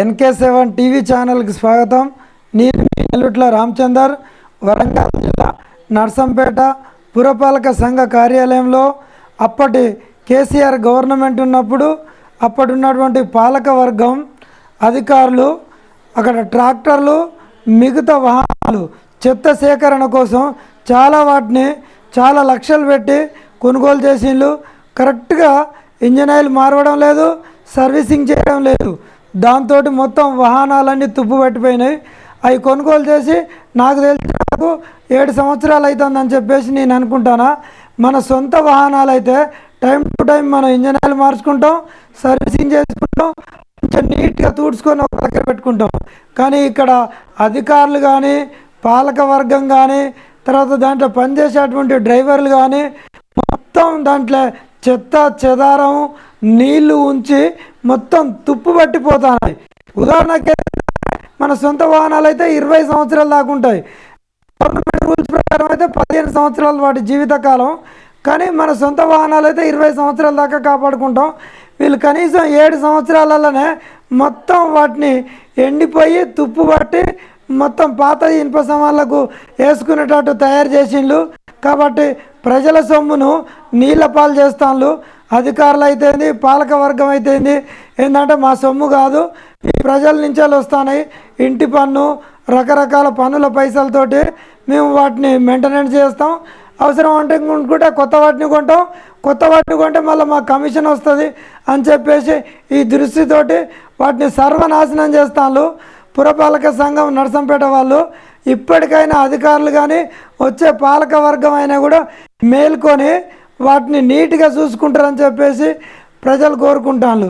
NK seven TV ఛానల్కి స్వాగతం. నేను మీ రామచందర్. వరంగల్ జిల్లా నర్సంపేట పురపాలక సంఘ కార్యాలయంలో అప్పటి కేసీఆర్ గవర్నమెంట్ ఉన్నప్పుడు అప్పటి ఉన్నటువంటి పాలక వర్గం అధికారులు అక్కడ ట్రాక్టర్లు మిగతా వాహనాలు చెత్త సేకరణ కోసం చాలా వాటిని చాలా లక్షలు పెట్టి కొనుగోలు చేసిండ్రు కరెక్ట్గా ఇంజన్ ఆయిల్ మారవడం లేదు సర్వీసింగ్ చేయడం లేదు. దాంతో మొత్తం వాహనాలన్నీ తుప్పు పట్టిపోయినాయి. అవి కొనుగోలు చేసి నాకు తెలిసి నాకు ఏడు సంవత్సరాలు అవుతుందని చెప్పేసి నేను అనుకుంటానా. మన సొంత వాహనాలు అయితే టైం టు టైం మనం ఇంజన్ ఆయిల్ మార్చుకుంటాం సర్వీసింగ్ చేసుకుంటాం కొంచెం నీట్గా తుడుచుకొని ఒక దగ్గర పెట్టుకుంటాం. కానీ ఇక్కడ అధికారులు కానీ పాలక వర్గం కానీ తర్వాత దాంట్లో పనిచేసేటువంటి డ్రైవర్లు కానీ మొత్తం దాంట్లో చెత్త చెదారం నీళ్ళు ఉంచి మొత్తం తుప్పు పట్టిపోతున్నాయి ఉదాహరణకి మన సొంత వాహనాలు అయితే ఇరవై సంవత్సరాలు దాకా ఉంటాయి. గవర్నమెంట్ రూల్స్ ప్రకారం అయితే పదిహేను సంవత్సరాలు వాటి జీవితకాలం. కానీ మన సొంత వాహనాలు అయితే ఇరవై సంవత్సరాల దాకా కాపాడుకుంటాం. వీళ్ళు కనీసం ఏడు సంవత్సరాలలోనే మొత్తం వాటిని ఎండిపోయి తుప్పు పట్టి మొత్తం పాత ఇనుప సామాన్లకు వేసుకునేటట్టు తయారు చేసిండ్రు కాబట్టి ప్రజల సొమ్మును నీళ్ళ పాలు చేస్తాను అధికారులు అయితేంది పాలక వర్గం అయితేంది ఏంటంటే మా సొమ్ము కాదు. ఈ ప్రజల నుంచే వస్తున్నాయి ఇంటి పన్ను రకరకాల పన్నుల పైసలతోటి మేము వాటిని మెయింటెనెన్స్ చేస్తాం. అవసరం అంటే కొనుక్కుంటే కొత్త వాటిని కొంటాం. కొత్త వాటిని కొంటే మళ్ళీ మా కమిషన్ వస్తుంది అని చెప్పేసి ఈ దృష్టితోటి వాటిని సర్వనాశనం చేస్తాను పురపాలక సంఘం నర్సంపేట వాళ్ళు ఇప్పటికైనా అధికారులు కానీ వచ్చే పాలక వర్గం అయినా కూడా మేల్కొని వాటిని నీట్గా చూసుకుంటారని చెప్పేసి ప్రజలు కోరుకుంటాను